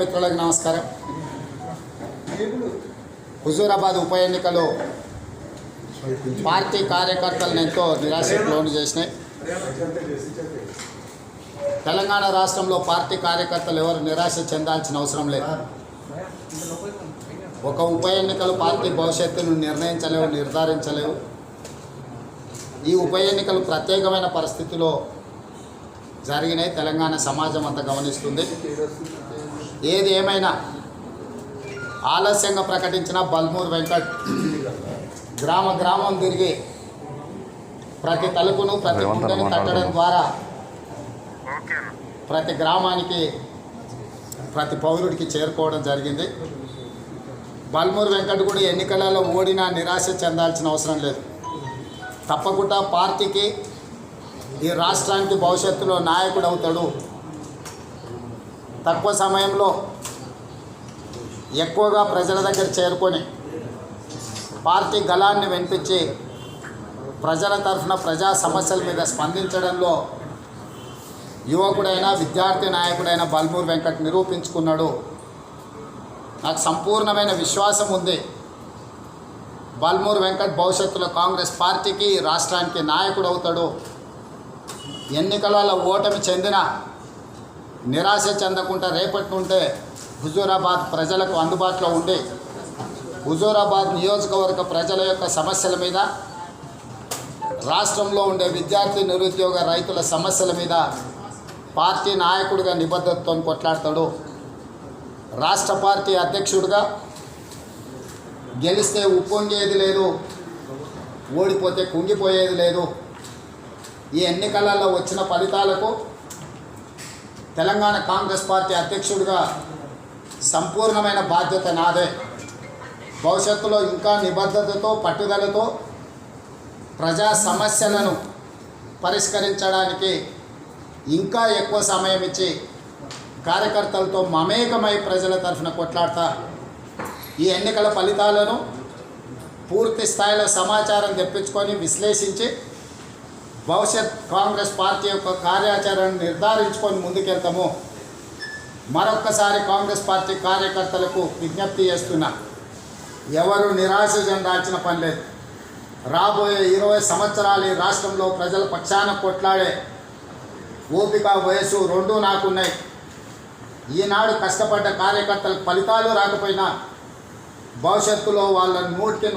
మిత్రులకు నమస్కారం. హుజూరాబాద్ ఉప ఎన్నికలు పార్టీ కార్యకర్తలను ఎంతో నిరాశకు లోను చేసినాయి. తెలంగాణ రాష్ట్రంలో పార్టీ కార్యకర్తలు ఎవరు నిరాశ చెందాల్సిన అవసరం లేదు. ఒక ఉప ఎన్నికలు పార్టీ భవిష్యత్తును నిర్ణయించలేవు నిర్ధారించలేవు. ఈ ఉప ఎన్నికలు ప్రత్యేకమైన పరిస్థితిలో జరిగినాయి. తెలంగాణ సమాజం అంతా గమనిస్తుంది. ఏది ఏమైనా ఆలస్యంగా ప్రకటించిన బల్మూర్ వెంకట్ గ్రామ గ్రామం తిరిగి ప్రతి తలుపును ప్రతి గుండెను తట్టడం ద్వారా ప్రతి గ్రామానికి ప్రతి పౌరుడికి చేరుకోవడం జరిగింది. బల్మూర్ వెంకట్ కూడా ఎన్నికలలో ఓడినా నిరాశ చెందాల్సిన అవసరం లేదు. తప్పకుండా పార్టీకి ఈ రాష్ట్రానికి భవిష్యత్తులో నాయకుడు అవుతాడు. తక్కువ సమయంలో ఎక్కువగా ప్రజల దగ్గర చేరుకొని పార్టీ గలాన్ని వినిపించి ప్రజల తరఫున ప్రజా సమస్యల మీద స్పందించడంలో యువకుడైన విద్యార్థి నాయకుడైన బల్మూర్ వెంకట్ నిరూపించుకున్నాడు. నాకు సంపూర్ణమైన విశ్వాసం ఉంది. బల్మూర్ వెంకట్ భవిష్యత్తులో కాంగ్రెస్ పార్టీకి రాష్ట్రానికి నాయకుడు అవుతాడు. ఎన్నికలలో ఓటమి చెందిన నిరాశ చెందకుండా రేపటి నుండే హుజూరాబాద్ ప్రజలకు అందుబాటులో ఉండి హుజూరాబాద్ నియోజకవర్గ ప్రజల యొక్క సమస్యల మీద రాష్ట్రంలో ఉండే విద్యార్థి నిరుద్యోగ రైతుల సమస్యల మీద పార్టీ నాయకుడిగా నిబద్ధతతో కొట్లాడతాడు. రాష్ట్ర పార్టీ అధ్యక్షుడిగా గెలిస్తే ఉప్పొంగేది లేదు ఓడిపోతే కుంగిపోయేది లేదు. ఈ ఎన్నికలలో వచ్చిన ఫలితాలకు తెలంగాణ కాంగ్రెస్ పార్టీ అధ్యక్షుడిగా సంపూర్ణమైన బాధ్యత నాదే. భవిష్యత్తులో ఇంకా నిబద్ధతతో పట్టుదలతో ప్రజా సమస్యలను పరిష్కరించడానికి ఇంకా ఎక్కువ సమయం ఇచ్చి కార్యకర్తలతో మమేకమై ప్రజల తరఫున కొట్లాడతా. ఈ ఎన్నికల ఫలితాలను పూర్తి స్థాయిలో సమాచారం తెప్పించుకొని విశ్లేషించి భవిష్యత్ కాంగ్రెస్ పార్టీ యొక్క కార్యాచరణను నిర్ధారించుకొని ముందుకెళ్తాము. మరొక్కసారి కాంగ్రెస్ పార్టీ కార్యకర్తలకు విజ్ఞప్తి చేస్తున్నా. ఎవరు నిరాశ చెందాల్సిన పని లేదు. రాబోయే ఇరవై సంవత్సరాలు ఈ రాష్ట్రంలో ప్రజల పక్షాన కొట్లాడే ఓపిక వయసు రెండూ నాకున్నాయి. ఈనాడు కష్టపడ్డ కార్యకర్తలకు ఫలితాలు రాకపోయినా భవిష్యత్తులో వాళ్ళ నూటికి